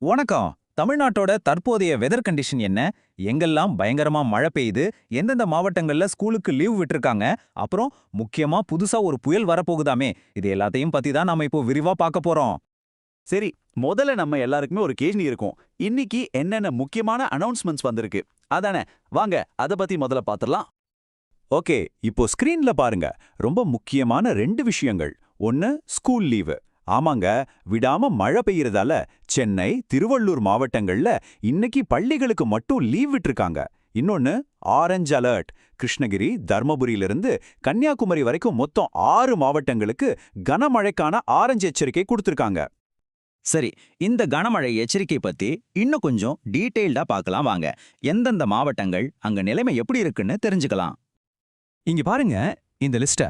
வணக்கம். தமிழ்நாட்டோட தற்போதைய வெதர் கண்டிஷன் என்ன? எங்கெல்லாம் பயங்கரமா மழை பெய்யுது? எந்தெந்த மாவட்டங்கள்ல ஸ்கூலுக்கு லீவ் விட்டுருக்காங்க? அப்புறம் முக்கியமா புதுசா ஒரு புயல் வரப்போகுதாமே? இது எல்லாத்தையும் பத்தி தான் நாம இப்போ விரிவா பார்க்க போறோம். சரி முதல்ல நம்ம எல்லாருக்குமே ஒரு கேள்வி இருக்கும். இன்னைக்கு என்னென்ன முக்கியமான அனௌன்ஸ்மெண்ட்ஸ் வந்திருக்கு? அதானே? வாங்க அத பத்தி முதல்ல பாத்துடலாம். ஓகே இப்போ ஸ்கிரீன்ல பாருங்க. ரொம்ப முக்கியமான ரெண்டு விஷயங்கள். ஒன்னு ஸ்கூல் லீவு ஆமாங்க விடாம மழை பெய்யறதால சென்னை திருவள்ளூர் மாவட்டங்கள்ல இன்னைக்கு பள்ளிகளுக்கு மட்டும் லீவ் விட்டுருக்காங்க. இன்னொன்னு ஆரஞ்ச் அலர்ட். கிருஷ்ணகிரி தர்மபுரியிலிருந்து கன்னியாகுமரி வரைக்கும் மொத்தம் ஆறு மாவட்டங்களுக்கு கனமழைக்கான ஆரஞ்சு எச்சரிக்கை கொடுத்திருக்காங்க. சரி இந்த கனமழை எச்சரிக்கை பத்தி இன்னும் கொஞ்சம் டீட்டெயில்டா பார்க்கலாம் வாங்க. எந்தெந்த மாவட்டங்கள் அங்க நிலைமை எப்படி இருக்குன்னு தெரிஞ்சுக்கலாம். இங்க பாருங்க இந்த லிஸ்ட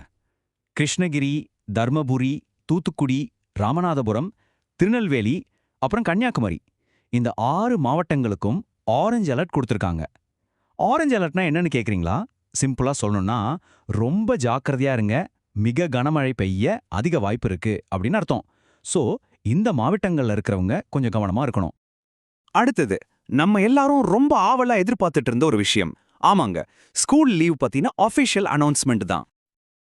கிருஷ்ணகிரி தர்மபுரி தூத்துக்குடி ராமநாதபுரம் திருநெல்வேலி அப்புறம் கன்னியாகுமரி. இந்த ஆறு மாவட்டங்களுக்கும் ஆரஞ்சு அலர்ட் கொடுத்துருக்காங்க. ஆரஞ்சு அலர்ட்னா என்னன்னு கேட்குறீங்களா சிம்பிளா சொல்லணும்னா ரொம்ப ஜாக்கிரதையா இருங்க. மிக கனமழை பெய்ய அதிக வாய்ப்பு இருக்கு அப்படின்னு அர்த்தம். சோ இந்த மாவட்டங்கள்ல இருக்கிறவங்க கொஞ்சம் கவனமா இருக்கணும். அடுத்தது நம்ம எல்லாரும் ரொம்ப ஆவலா எதிர்பார்த்துட்டு இருந்த ஒரு விஷயம். ஆமாங்க ஸ்கூல் லீவ் பத்தின அஃபிஷியல் அனௌன்ஸ்மெண்ட் தான்.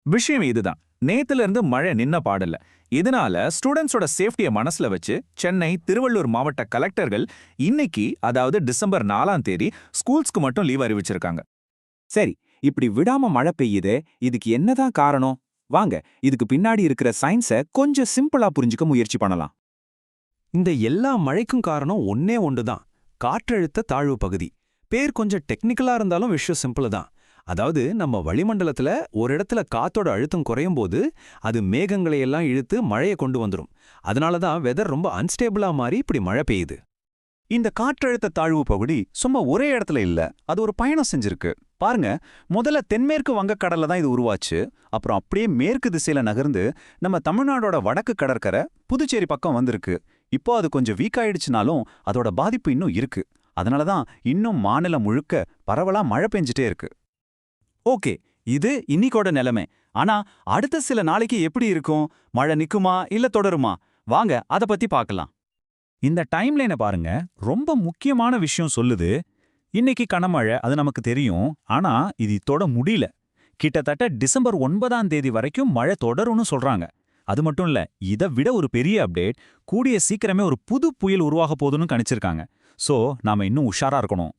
விஷயம் இதுதான். நேத்துல இருந்து மழை நின்ன பாடல இதனால ஸ்டூடெண்ட்ஸோட சேஃப்டியை மனசுல வச்சு சென்னை திருவள்ளூர் மாவட்ட கலெக்டர்கள் இன்னைக்கு அதாவது டிசம்பர் நாலாம் தேதி ஸ்கூல்ஸ்க்கு மட்டும் லீவ் அறிவிச்சிருக்காங்க. சரி இப்படி விடாம மழை பெய்யுதே இதுக்கு என்னதான் காரணம்? வாங்க இதுக்கு பின்னாடி இருக்கிற சயின்ஸை கொஞ்சம் சிம்பிளா புரிஞ்சுக்க முயற்சி பண்ணலாம். இந்த எல்லா மழைக்கும் காரணம் ஒன்னே ஒன்றுதான் காற்றழுத்த தாழ்வு பகுதி. பேர் கொஞ்சம் டெக்னிக்கலா இருந்தாலும் விஷயம் சிம்பிள் தான். அதாவது நம்ம வளிமண்டலத்துல ஒரு இடத்துல காத்தோட அழுத்தம் குறையும் போது அது மேகங்களை எல்லாம் இழுத்து மழையை கொண்டு வந்துரும். அதனால தான் வெதர் ரொம்ப அன்ஸ்டேபிளா மாறி இப்படி மழை பெய்யுது. இந்த காற்றழுத்த தாழ்வு பகுதி சும்மா ஒரே இடத்துல இல்ல அது ஒரு பயணம் செஞ்சிருக்கு. பாருங்க முதல்ல தென்மேற்கு வங்கக்கடல்ல தான் இது உருவாச்சு. அப்புறம் அப்படியே மேற்கு திசையில நகர்ந்து நம்ம தமிழ்நாடோட வடக்கு கடற்கரை புதுச்சேரி பக்கம் வந்திருக்கு. இப்போ அது கொஞ்சம் வீக் ஆயிடுச்சுனாலும் அதோட பாதிப்பு இன்னும் இருக்கு. அதனால தான் இன்னும் மாநிலம் முழுக்க பரவலா மழை பெஞ்சிட்டே இருக்கு. ஓகே இது இன்னிக்கோட நிலைமை. ஆனா அடுத்த சில நாளைக்கு எப்படி இருக்கும்? மழை நிக்குமா? இல்ல தொடருமா? வாங்க அத பத்தி பார்க்கலாம் இந்த டைம்லைனை பாருங்க ரொம்ப முக்கியமான விஷயம் சொல்லுது. இன்னைக்கு கனமழை அது நமக்கு தெரியும். ஆனா இது தொட முடியல. கிட்டத்தட்ட டிசம்பர் ஒன்பதாம் தேதி வரைக்கும் மழை தொடரும்னு சொல்றாங்க. அது மட்டும் இல்ல இதை விட ஒரு பெரிய அப்டேட் கூடிய சீக்கிரமே ஒரு புது புயல் உருவாக போதுன்னு கணிச்சிருக்காங்க. சோ நாம இன்னும் உஷாரா இருக்கணும்.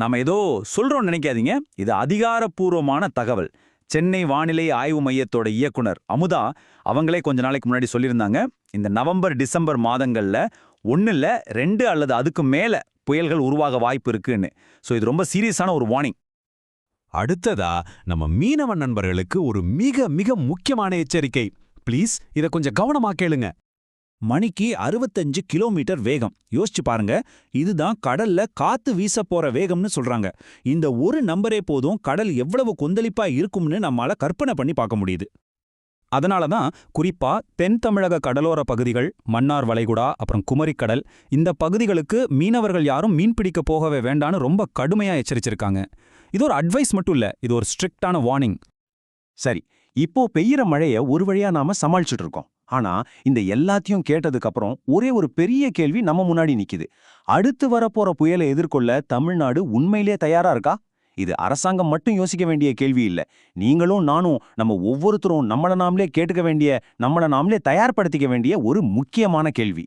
நாம ஏதோ சொல்றோம் நினைக்காதீங்க. இது அதிகாரப்பூர்வமான தகவல். சென்னை வானிலை ஆய்வு மையத்தோட இயக்குனர் அமுதா அவங்களே கொஞ்ச நாளைக்கு முன்னாடி சொல்லியிருந்தாங்க. இந்த நவம்பர் டிசம்பர் மாதங்கள்ல இல்லை ரெண்டு அல்லது அதுக்கு மேல புயல்கள் உருவாக வாய்ப்பு இருக்குன்னு. சோ இது ரொம்ப சீரியஸான ஒரு வார்னிங். அடுத்ததா நம்ம மீனவ நண்பர்களுக்கு ஒரு மிக மிக முக்கியமான எச்சரிக்கை. ப்ளீஸ் இத கொஞ்சம் கவனமா கேளுங்க. மணிக்கு அறுபத்தஞ்சு கிலோமீட்டர் வேகம். யோசிச்சு பாருங்க. இதுதான் கடல்ல காத்து வீச போற வேகம்னு சொல்றாங்க. இந்த ஒரு நம்பரே போதும் கடல் எவ்வளவு கொந்தளிப்பா இருக்கும்னு நம்மால கற்பனை பண்ணி பார்க்க முடியுது. அதனால தான் குறிப்பா தென் தமிழக கடலோர பகுதிகள் மன்னார் வளைகுடா அப்புறம் குமரிக்கடல் இந்த பகுதிகளுக்கு மீனவர்கள் யாரும் மீன் பிடிக்க போகவே வேண்டான்னு ரொம்ப கடுமையா எச்சரிச்சிருக்காங்க. இது ஒரு அட்வைஸ் மட்டும் இல்ல இது ஒரு ஸ்ட்ரிக்டான வார்னிங். சரி இப்போ பெய்யற மழைய ஒரு வழியா நாம சமாளிச்சுட்டு இருக்கோம். ஆனா இந்த எல்லாத்தையும் கேட்டதுக்கு அப்புறம் ஒரே ஒரு பெரிய கேள்வி நம்ம முன்னாடி நிக்குது. அடுத்து வரப்போற புயலை எதிர்கொள்ள தமிழ்நாடு உண்மையிலே தயாரா இருக்கா? இது அரசாங்கம் மட்டும் யோசிக்க வேண்டிய கேள்வி இல்ல. நீங்களும் நானும் நம்ம ஒவ்வொருத்தரும் நம்மள நாமளே கேட்டுக்க வேண்டிய நம்மள நாமளே தயார்படுத்திக்க வேண்டிய ஒரு முக்கியமான கேள்வி.